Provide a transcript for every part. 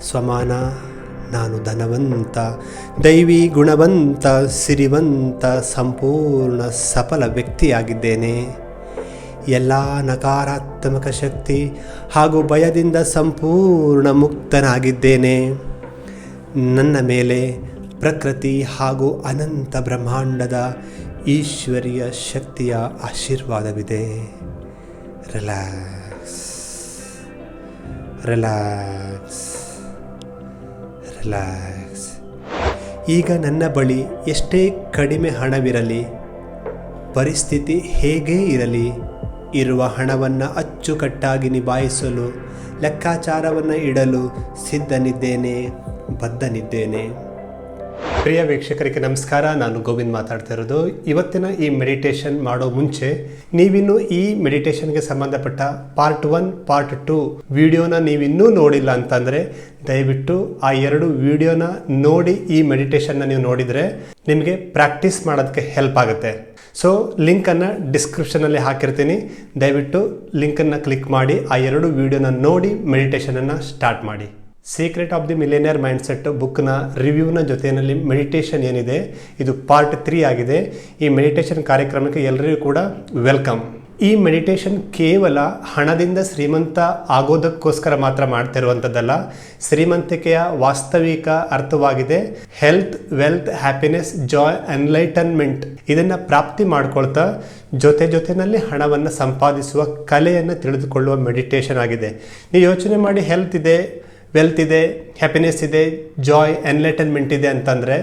ಸ್ವಮಾನ, ನಾನು ಧನವಂತ, ದೈವಿ ಗುಣವಂತ, ಸಿರಿವಂತ, ಸಂಪೂರ್ಣ ಸಫಲ ವ್ಯಕ್ತಿಯಾಗಿದ್ದೇನೆ. ಎಲ್ಲ ನಕಾರಾತ್ಮಕ ಶಕ್ತಿ ಹಾಗೂ ಭಯದಿಂದ ಸಂಪೂರ್ಣ ಮುಕ್ತನಾಗಿದ್ದೇನೆ. ನನ್ನ ಮೇಲೆ ಪ್ರಕೃತಿ ಹಾಗೂ ಅನಂತ ಬ್ರಹ್ಮಾಂಡದ ಈಶ್ವರೀಯ ಶಕ್ತಿಯ ಆಶೀರ್ವಾದವಿದೆ. ರಿಲ್ಯಾಕ್ಸ್. ರಿಲ್ಯಾಕ್ಸ್. ರಿಲ್ಯಾಕ್ಸ್. ಈಗ ನನ್ನ ಬಳಿ ಎಷ್ಟೇ ಕಡಿಮೆ ಹಣವಿರಲಿ, ಪರಿಸ್ಥಿತಿ ಹೇಗೇ ಇರಲಿ, ಇರುವ ಹಣವನ್ನು ಅಚ್ಚುಕಟ್ಟಾಗಿ ನಿಭಾಯಿಸಲು, ಲೆಕ್ಕಾಚಾರವನ್ನು ಇಡಲು ಸಿದ್ಧನಿದ್ದೇನೆ, ಬದ್ಧನಿದ್ದೇನೆ. ಪ್ರಿಯ ವೀಕ್ಷಕರಿಗೆ ನಮಸ್ಕಾರ. ನಾನು ಗೋವಿಂದ್ ಮಾತಾಡ್ತಾ ಇರೋದು. ಇವತ್ತಿನ ಈ ಮೆಡಿಟೇಷನ್ ಮಾಡೋ ಮುಂಚೆ ನೀವಿನ್ನು ಈ ಮೆಡಿಟೇಷನ್ಗೆ ಸಂಬಂಧಪಟ್ಟ ಪಾರ್ಟ್ ಒನ್ ಪಾರ್ಟ್ ಟು ವಿಡಿಯೋನ ನೀವಿನ್ನೂ ನೋಡಿಲ್ಲ ಅಂತಂದರೆ ದಯವಿಟ್ಟು ಆ ಎರಡು ವಿಡಿಯೋನ ನೋಡಿ ಈ ಮೆಡಿಟೇಷನ್ನ ನೀವು ನೋಡಿದರೆ ನಿಮಗೆ ಪ್ರಾಕ್ಟೀಸ್ ಮಾಡೋದಕ್ಕೆ ಹೆಲ್ಪ್ ಆಗುತ್ತೆ. ಸೊ ಲಿಂಕನ್ನು ಡಿಸ್ಕ್ರಿಪ್ಷನಲ್ಲಿ ಹಾಕಿರ್ತೀನಿ. ದಯವಿಟ್ಟು ಲಿಂಕನ್ನು ಕ್ಲಿಕ್ ಮಾಡಿ ಆ ಎರಡು ವಿಡಿಯೋನ ನೋಡಿ ಮೆಡಿಟೇಷನನ್ನು ಸ್ಟಾರ್ಟ್ ಮಾಡಿ. Secret of the millionaire mindset ಬುಕ್ನ ರಿವ್ಯೂನ ಜೊತೆಯಲ್ಲಿ ಮೆಡಿಟೇಷನ್ ಏನಿದೆ, ಇದು ಪಾರ್ಟ್ ತ್ರೀ ಆಗಿದೆ. ಈ ಮೆಡಿಟೇಷನ್ ಕಾರ್ಯಕ್ರಮಕ್ಕೆ ಎಲ್ಲರಿಗೂ ಕೂಡ ವೆಲ್ಕಮ್ ಈ ಮೆಡಿಟೇಷನ್ ಕೇವಲ ಹಣದಿಂದ ಶ್ರೀಮಂತ ಆಗೋದಕ್ಕೋಸ್ಕರ ಮಾತ್ರ ಮಾಡ್ತಾ ಇರುವಂಥದ್ದಲ್ಲ ಶ್ರೀಮಂತಿಕೆಯ ವಾಸ್ತವಿಕ ಅರ್ಥವಾಗಿದೆ. Health wealth happiness joy enlightenment ಇದನ್ನು ಪ್ರಾಪ್ತಿ ಮಾಡ್ಕೊಳ್ತಾ ಜೊತೆ ಜೊತೆಯಲ್ಲಿ ಹಣವನ್ನು ಸಂಪಾದಿಸುವ ಕಲೆಯನ್ನು ತಿಳಿದುಕೊಳ್ಳುವ ಮೆಡಿಟೇಷನ್ ಆಗಿದೆ. ನೀವು ಯೋಚನೆ ಮಾಡಿ ಹೆಲ್ತ್ ಇದೆ ವೆಲ್ತ್ ಇದೆ ಹ್ಯಾಪಿನೆಸ್ ಇದೆ ಜಾಯ್ ಎನ್ಲೈಟನ್ಮೆಂಟ್ ಇದೆ ಅಂತಂದರೆ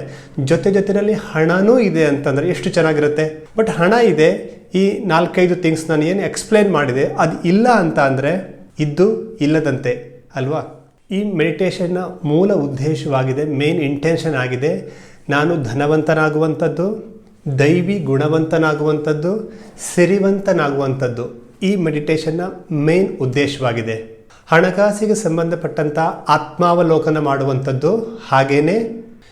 ಜೊತೆ ಜೊತೆಯಲ್ಲಿ ಹಣನೂ ಇದೆ ಅಂತಂದರೆ ಎಷ್ಟು ಚೆನ್ನಾಗಿರುತ್ತೆ? ಬಟ್ ಹಣ ಇದೆ, ಈ ನಾಲ್ಕೈದು ಥಿಂಗ್ಸ್ ನಾನು ಏನು ಎಕ್ಸ್ಪ್ಲೇನ್ ಮಾಡಿದೆ, ಅದು ಇಲ್ಲ ಅಂತ ಅಂದರೆ ಇದ್ದು ಇಲ್ಲದಂತೆ, ಅಲ್ವಾ? ಈ ಮೆಡಿಟೇಷನ್ನ ಮೂಲ ಉದ್ದೇಶವಾಗಿದೆ ಮೇನ್ ಇಂಟೆನ್ಷನ್ ಆಗಿದೆ. ನಾನು ಧನವಂತನಾಗುವಂಥದ್ದು, ದೈವಿ ಗುಣವಂತನಾಗುವಂಥದ್ದು, ಸಿರಿವಂತನಾಗುವಂಥದ್ದು ಈ ಮೆಡಿಟೇಷನ್ನ ಮೇನ್ ಉದ್ದೇಶವಾಗಿದೆ. ಹಣಕಾಸಿಗೆ ಸಂಬಂಧಪಟ್ಟಂಥ ಆತ್ಮಾವಲೋಕನ ಮಾಡುವಂಥದ್ದು ಹಾಗೆಯೇ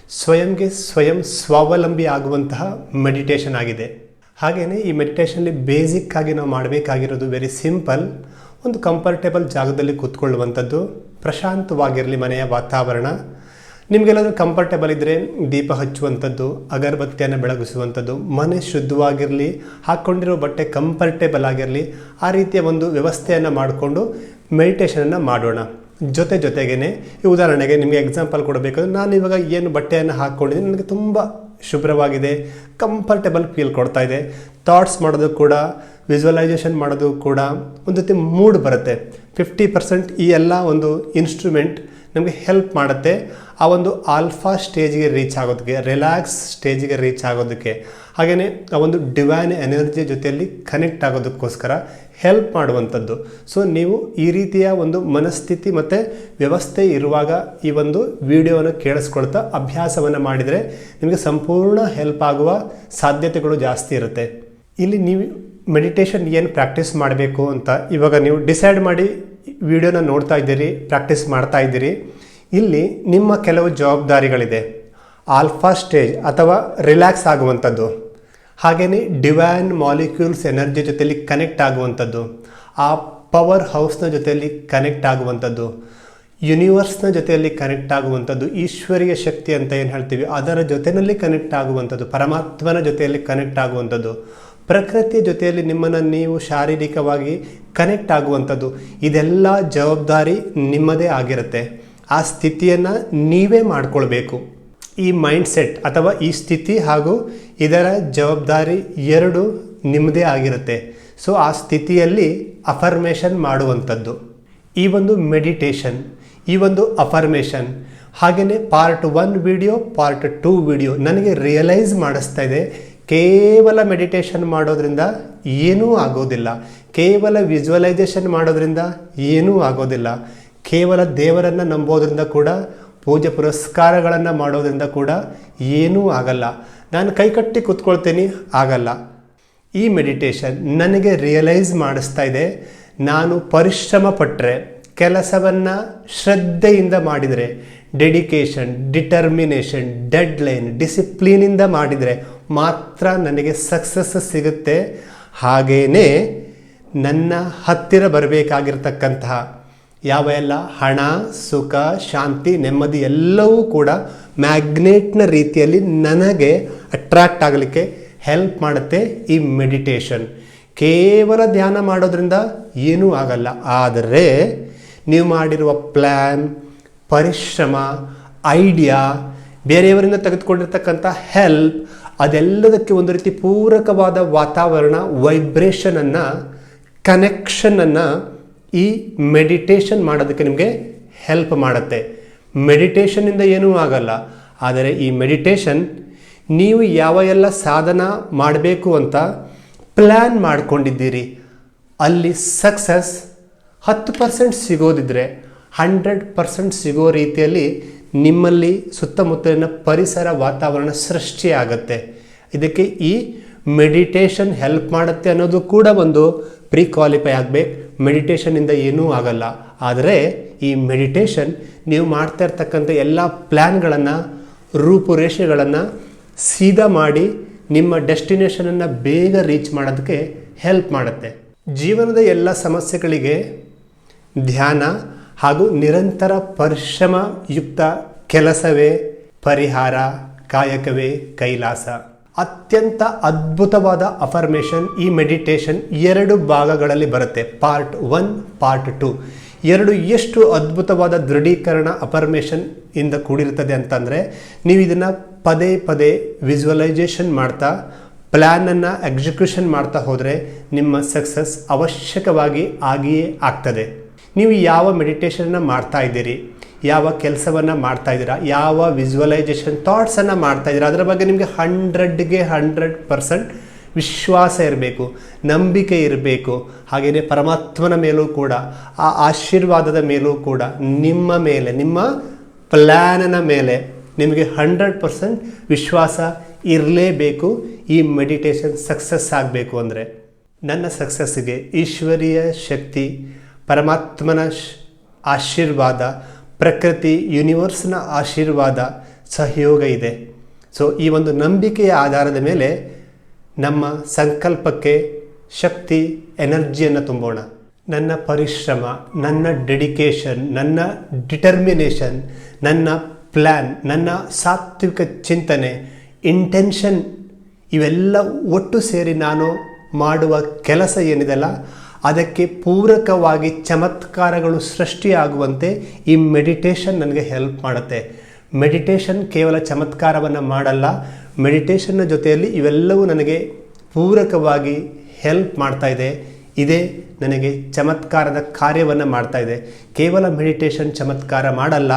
ಸ್ವಯಂಗೆ ಸ್ವಯಂ ಸ್ವಾವಲಂಬಿ ಆಗುವಂತಹ ಮೆಡಿಟೇಷನ್ ಆಗಿದೆ. ಹಾಗೆಯೇ ಈ ಮೆಡಿಟೇಷನಲ್ಲಿ ಬೇಸಿಕ್ ಆಗಿ ನಾವು ಮಾಡಬೇಕಾಗಿರೋದು ವೆರಿ ಸಿಂಪಲ್ ಒಂದು ಕಂಫರ್ಟೇಬಲ್ ಜಾಗದಲ್ಲಿ ಕೂತ್ಕೊಳ್ಳುವಂಥದ್ದು, ಪ್ರಶಾಂತವಾಗಿರಲಿ ಮನೆಯ ವಾತಾವರಣ. ನಿಮಗೆಲ್ಲಾದರೂ ಕಂಫರ್ಟೇಬಲ್ ಇದ್ದರೆ ದೀಪ ಹಚ್ಚುವಂಥದ್ದು, ಅಗರಬತ್ತಿಯನ್ನು ಬೆಳಗಿಸುವಂಥದ್ದು, ಮನೆ ಶುದ್ಧವಾಗಿರಲಿ, ಹಾಕ್ಕೊಂಡಿರೋ ಬಟ್ಟೆ ಕಂಫರ್ಟೇಬಲ್ ಆಗಿರಲಿ, ಆ ರೀತಿಯ ಒಂದು ವ್ಯವಸ್ಥೆಯನ್ನು ಮಾಡಿಕೊಂಡು ಮೆಡಿಟೇಷನನ್ನು ಮಾಡೋಣ. ಜೊತೆ ಜೊತೆಗೇ ಈ ಉದಾಹರಣೆಗೆ ನಿಮಗೆ ಎಕ್ಸಾಂಪಲ್ ಕೊಡಬೇಕಾದ್ರೆ ನಾನು ಇವಾಗ ಏನು ಬಟ್ಟೆಯನ್ನು ಹಾಕ್ಕೊಂಡಿದ್ದೀನಿ, ನನಗೆ ತುಂಬ ಶುಭ್ರವಾಗಿದೆ ಕಂಫರ್ಟೇಬಲ್ ಫೀಲ್ ಕೊಡ್ತಾ ಇದೆ. ಥಾಟ್ಸ್ ಮಾಡೋದು ಕೂಡ ವಿಜುವಲೈಸೇಷನ್ ಮಾಡೋದು ಕೂಡ ಒಂದು ರೀತಿ ಮೂಡ್ ಬರುತ್ತೆ. ಫಿಫ್ಟಿ ಪರ್ಸೆಂಟ್ ಈ ಎಲ್ಲ ಒಂದು ಇನ್ಸ್ಟ್ರೂಮೆಂಟ್ ನಮಗೆ ಹೆಲ್ಪ್ ಮಾಡುತ್ತೆ. ಆ ಒಂದು ಆಲ್ಫಾ ಸ್ಟೇಜ್ಗೆ ರೀಚ್ ಆಗೋದಕ್ಕೆ ರಿಲ್ಯಾಕ್ಸ್ ಸ್ಟೇಜ್ಗೆ ರೀಚ್ ಆಗೋದಕ್ಕೆ. ಹಾಗೆಯೇ ಆ ಒಂದು ಡಿವೈನ್ ಎನರ್ಜಿ ಜೊತೆಯಲ್ಲಿ ಕನೆಕ್ಟ್ ಆಗೋದಕ್ಕೋಸ್ಕರ ಹೆಲ್ಪ್ ಮಾಡುವಂಥದ್ದು. ಸೊ ನೀವು ಈ ರೀತಿಯ ಒಂದು ಮನಸ್ಥಿತಿ ಮತ್ತು ವ್ಯವಸ್ಥೆ ಇರುವಾಗ ಈ ಒಂದು ವಿಡಿಯೋವನ್ನು ಕೇಳಿಸ್ಕೊಳ್ತಾ ಅಭ್ಯಾಸವನ್ನು ಮಾಡಿದರೆ ನಿಮಗೆ ಸಂಪೂರ್ಣ ಹೆಲ್ಪ್ ಆಗುವ ಸಾಧ್ಯತೆಗಳು ಜಾಸ್ತಿ ಇರುತ್ತೆ. ಇಲ್ಲಿ ನೀವು ಮೆಡಿಟೇಷನ್ ಏನು ಪ್ರಾಕ್ಟೀಸ್ ಮಾಡಬೇಕು ಅಂತ ಇವಾಗ ನೀವು ಡಿಸೈಡ್ ಮಾಡಿ ವಿಡಿಯೋನ ನೋಡ್ತಾ ಇದ್ದೀರಿ ಪ್ರಾಕ್ಟೀಸ್ ಮಾಡ್ತಾ ಇದ್ದೀರಿ. ಇಲ್ಲಿ ನಿಮ್ಮ ಕೆಲವು ಜವಾಬ್ದಾರಿಗಳಿದೆ. ಆಲ್ಫಾ ಸ್ಟೇಜ್ ಅಥವಾ ರಿಲ್ಯಾಕ್ಸ್ ಆಗುವಂಥದ್ದು. ಹಾಗೆಯೇ ಡಿವ್ಯಾನ್ ಮಾಲಿಕ್ಯೂಲ್ಸ್ ಎನರ್ಜಿ ಜೊತೆಯಲ್ಲಿ ಕನೆಕ್ಟ್ ಆಗುವಂಥದ್ದು, ಆ ಪವರ್ ಹೌಸ್ನ ಜೊತೆಯಲ್ಲಿ ಕನೆಕ್ಟ್ ಆಗುವಂಥದ್ದು ಯೂನಿವರ್ಸ್ನ ಜೊತೆಯಲ್ಲಿ ಕನೆಕ್ಟ್ ಆಗುವಂಥದ್ದು, ಈಶ್ವರೀಯ ಶಕ್ತಿ ಅಂತ ಏನು ಹೇಳ್ತೀವಿ, ಅದರ ಜೊತೆಯಲ್ಲಿ ಕನೆಕ್ಟ್ ಆಗುವಂಥದ್ದು, ಪರಮಾತ್ಮನ ಜೊತೆಯಲ್ಲಿ ಕನೆಕ್ಟ್ ಆಗುವಂಥದ್ದು ಪ್ರಕೃತಿಯ ಜೊತೆಯಲ್ಲಿ ನಿಮ್ಮನ್ನು ನೀವು ಶಾರೀರಿಕವಾಗಿ ಕನೆಕ್ಟ್ ಆಗುವಂಥದ್ದು, ಇದೆಲ್ಲ ಜವಾಬ್ದಾರಿ ನಿಮ್ಮದೇ ಆಗಿರುತ್ತೆ. ಆ ಸ್ಥಿತಿಯನ್ನು ನೀವೇ ಮಾಡಿಕೊಳ್ಬೇಕು. ಈ ಮೈಂಡ್ಸೆಟ್ ಅಥವಾ ಈ ಸ್ಥಿತಿ ಹಾಗೂ ಇದರ ಜವಾಬ್ದಾರಿ ಎರಡು ನಿಮ್ಮದೇ ಆಗಿರುತ್ತೆ. ಸೊ ಆ ಸ್ಥಿತಿಯಲ್ಲಿ ಅಫರ್ಮೇಷನ್ ಮಾಡುವಂಥದ್ದು. ಈ ಒಂದು ಮೆಡಿಟೇಷನ್ ಈ ಒಂದು ಅಫರ್ಮೇಷನ್ ಹಾಗೆಯೇ part one video part two video ನನಗೆ ರಿಯಲೈಸ್ ಮಾಡಿಸ್ತಾ ಇದೆ. ಕೇವಲ ಮೆಡಿಟೇಷನ್ ಮಾಡೋದ್ರಿಂದ ಏನೂ ಆಗೋದಿಲ್ಲ. ಕೇವಲ ವಿಜುವಲೈಸೇಷನ್ ಮಾಡೋದ್ರಿಂದ ಏನೂ ಆಗೋದಿಲ್ಲ. ಕೇವಲ ದೇವರನ್ನು ನಂಬೋದ್ರಿಂದ ಕೂಡ ಪೂಜೆ ಪುರಸ್ಕಾರಗಳನ್ನು ಮಾಡೋದರಿಂದ ಕೂಡ ಏನೂ ಆಗಲ್ಲ. ನಾನು ಕೈಕಟ್ಟಿ ಕೂತ್ಕೊಳ್ತೀನಿ, ಆಗಲ್ಲ. ಈ ಮೆಡಿಟೇಷನ್ ನನಗೆ ರಿಯಲೈಸ್ ಮಾಡಿಸ್ತಾ ಇದೆ. ನಾನು ಪರಿಶ್ರಮ ಪಟ್ಟರೆ ಕೆಲಸವನ್ನು ಶ್ರದ್ಧೆಯಿಂದ ಮಾಡಿದರೆ ಡೆಡಿಕೇಷನ್ ಡಿಟರ್ಮಿನೇಷನ್ ಡೆಡ್ಲೈನ್ ಡಿಸಿಪ್ಲಿನಿಂದ ಮಾಡಿದರೆ ಮಾತ್ರ ನನಗೆ ಸಕ್ಸಸ್ ಸಿಗುತ್ತೆ. ಹಾಗೇ ನನ್ನ ಹತ್ತಿರ ಬರಬೇಕಾಗಿರ್ತಕ್ಕಂತಹ ಯಾವ ಎಲ್ಲ? ಹಣ, ಸುಖ, ಶಾಂತಿ, ನೆಮ್ಮದಿ ಎಲ್ಲವೂ ಕೂಡ ಮ್ಯಾಗ್ನೆಟ್ನ ರೀತಿಯಲ್ಲಿ ನನಗೆ ಅಟ್ರಾಕ್ಟ್ ಆಗಲಿಕ್ಕೆ ಹೆಲ್ಪ್ ಮಾಡುತ್ತೆ ಈ ಮೆಡಿಟೇಷನ್ ಕೇವಲ ಧ್ಯಾನ ಮಾಡೋದ್ರಿಂದ ಏನೂ ಆಗಲ್ಲ. ಆದರೆ ನೀವು ಮಾಡಿರುವ ಪ್ಲ್ಯಾನ್ ಪರಿಶ್ರಮ ಐಡಿಯಾ ಬೇರೆಯವರಿಂದ ತೆಗೆದುಕೊಂಡಿರ್ತಕ್ಕಂಥ ಹೆಲ್ಪ್ ಅದೆಲ್ಲದಕ್ಕೆ ಒಂದು ರೀತಿ ಪೂರಕವಾದ ವಾತಾವರಣ ವೈಬ್ರೇಷನನ್ನು ಕನೆಕ್ಷನನ್ನು ಈ ಮೆಡಿಟೇಷನ್ ಮಾಡೋದಕ್ಕೆ ನಿಮಗೆ ಹೆಲ್ಪ್ ಮಾಡುತ್ತೆ. ಮೆಡಿಟೇಷನಿಂದ ಏನೂ ಆಗಲ್ಲ. ಆದರೆ ಈ ಮೆಡಿಟೇಷನ್ ನೀವು ಯಾವ ಎಲ್ಲ ಸಾಧನ ಮಾಡಬೇಕು ಅಂತ ಪ್ಲ್ಯಾನ್ ಮಾಡಿಕೊಂಡಿದ್ದೀರಿ. ಅಲ್ಲಿ ಸಕ್ಸಸ್ ಹತ್ತು ಪರ್ಸೆಂಟ್ ಸಿಗೋದಿದ್ರೆ ಹಂಡ್ರೆಡ್ ಪರ್ಸೆಂಟ್ ಸಿಗೋ ರೀತಿಯಲ್ಲಿ ನಿಮ್ಮಲ್ಲಿ ಸುತ್ತಮುತ್ತಲಿನ ಪರಿಸರ ವಾತಾವರಣ ಸೃಷ್ಟಿಯಾಗತ್ತೆ. ಇದಕ್ಕೆ ಈ ಮೆಡಿಟೇಷನ್ ಹೆಲ್ಪ್ ಮಾಡುತ್ತೆ ಅನ್ನೋದು ಕೂಡ ಒಂದು ಪ್ರೀ ಕ್ವಾಲಿಫೈ ಆಗಬೇಕು ಮೆಡಿಟೇಷನಿಂದ ಏನೂ ಆಗಲ್ಲ. ಆದರೆ ಈ ಮೆಡಿಟೇಷನ್ ನೀವು ಮಾಡ್ತಾ ಇರ್ತಕ್ಕಂಥ ಎಲ್ಲ ಪ್ಲ್ಯಾನ್ಗಳನ್ನು ರೂಪುರೇಷೆಗಳನ್ನು ಸೀದಾ ಮಾಡಿ ನಿಮ್ಮ ಡೆಸ್ಟಿನೇಷನನ್ನು ಬೇಗ ರೀಚ್ ಮಾಡೋದಕ್ಕೆ ಹೆಲ್ಪ್ ಮಾಡುತ್ತೆ. ಜೀವನದ ಎಲ್ಲ ಸಮಸ್ಯೆಗಳಿಗೆ ಧ್ಯಾನ ಹಾಗೂ ನಿರಂತರ ಪರಿಶ್ರಮಯುಕ್ತ ಕೆಲಸವೇ ಪರಿಹಾರ, ಕಾಯಕವೇ ಕೈಲಾಸ. ಅತ್ಯಂತ ಅದ್ಭುತವಾದ ಅಫರ್ಮೇಷನ್ ಈ ಮೆಡಿಟೇಷನ್ ಎರಡು ಭಾಗಗಳಲ್ಲಿ ಬರುತ್ತೆ. ಪಾರ್ಟ್ ಒನ್ ಪಾರ್ಟ್ ಟು ಎರಡು ಎಷ್ಟು ಅದ್ಭುತವಾದ ದೃಢೀಕರಣ ಅಫರ್ಮೇಷನ್ ಇಂದ ಕೂಡಿರ್ತದೆ ಅಂತಂದರೆ ನೀವು ಇದನ್ನು ಪದೇ ಪದೇ ವಿಜುವಲೈಸೇಷನ್ ಮಾಡ್ತಾ ಪ್ಲ್ಯಾನನ್ನು ಎಕ್ಸಿಕ್ಯೂಷನ್ ಮಾಡ್ತಾ ಹೋದರೆ ನಿಮ್ಮ ಸಕ್ಸಸ್ ಅವಶ್ಯಕವಾಗಿ ಆಗಿಯೇ ಆಗ್ತದೆ. ನೀವು ಯಾವ ಮೆಡಿಟೇಷನ್ನ ಮಾಡ್ತಾ ಇದ್ದೀರಿ? ಯಾವ ಕೆಲಸವನ್ನು ಮಾಡ್ತಾ ಇದ್ದೀರಾ, ಯಾವ ವಿಜುವಲೈಸೇಷನ್ ಥಾಟ್ಸನ್ನು ಮಾಡ್ತಾ ಇದ್ದೀರಾ, ಅದರ ಬಗ್ಗೆ ನಿಮಗೆ ಹಂಡ್ರೆಡ್ಗೆ ಹಂಡ್ರೆಡ್ ಪರ್ಸೆಂಟ್ ವಿಶ್ವಾಸ ಇರಬೇಕು, ನಂಬಿಕೆ ಇರಬೇಕು, ಹಾಗೆಯೇ ಪರಮಾತ್ಮನ ಮೇಲೂ ಕೂಡ, ಆ ಆಶೀರ್ವಾದದ ಮೇಲೂ ಕೂಡ, ನಿಮ್ಮ ಮೇಲೆ, ನಿಮ್ಮ ಪ್ಲ್ಯಾನನ ಮೇಲೆ ನಿಮಗೆ ಹಂಡ್ರೆಡ್ ಪರ್ಸೆಂಟ್ ವಿಶ್ವಾಸ ಇರಲೇಬೇಕು, ಈ ಮೆಡಿಟೇಷನ್ ಸಕ್ಸಸ್ ಆಗಬೇಕು ಅಂದರೆ. ನನ್ನ ಸಕ್ಸಸ್ಸಿಗೆ ಈಶ್ವರೀಯ ಶಕ್ತಿ, ಪರಮಾತ್ಮನ ಆಶೀರ್ವಾದ ಪ್ರಕೃತಿ ಯೂನಿವರ್ಸ್ನ ಆಶೀರ್ವಾದ ಸಹಯೋಗ ಇದೆ. ಸೊ ಈ ಒಂದು ನಂಬಿಕೆಯ ಆಧಾರದ ಮೇಲೆ ನಮ್ಮ ಸಂಕಲ್ಪಕ್ಕೆ ಶಕ್ತಿ, ಎನರ್ಜಿಯನ್ನು ತುಂಬೋಣ. ನನ್ನ ಪರಿಶ್ರಮ, ನನ್ನ ಡೆಡಿಕೇಶನ್ ನನ್ನ ಡಿಟರ್ಮಿನೇಷನ್ ನನ್ನ ಪ್ಲ್ಯಾನ್ ನನ್ನ ಸಾತ್ವಿಕ ಚಿಂತನೆ ಇಂಟೆನ್ಷನ್ ಇವೆಲ್ಲ ಒಟ್ಟು ಸೇರಿ ನಾನು ಮಾಡುವ ಕೆಲಸ ಏನಿದೆಲ್ಲ ಅದಕ್ಕೆ ಪೂರಕವಾಗಿ ಚಮತ್ಕಾರಗಳು ಸೃಷ್ಟಿಯಾಗುವಂತೆ ಈ ಮೆಡಿಟೇಷನ್ ನನಗೆ ಹೆಲ್ಪ್ ಮಾಡುತ್ತೆ. ಮೆಡಿಟೇಷನ್ ಕೇವಲ ಚಮತ್ಕಾರವನ್ನು ಮಾಡಲ್ಲ ಮೆಡಿಟೇಷನ್ನ ಜೊತೆಯಲ್ಲಿ ಇವೆಲ್ಲವೂ ನನಗೆ ಪೂರಕವಾಗಿ ಹೆಲ್ಪ್ ಮಾಡ್ತಾ ಇದೆ. ಇದೇ ನನಗೆ ಚಮತ್ಕಾರದ ಕಾರ್ಯವನ್ನು ಮಾಡ್ತಾ ಇದೆ. ಕೇವಲ ಮೆಡಿಟೇಷನ್ ಚಮತ್ಕಾರ ಮಾಡಲ್ಲ,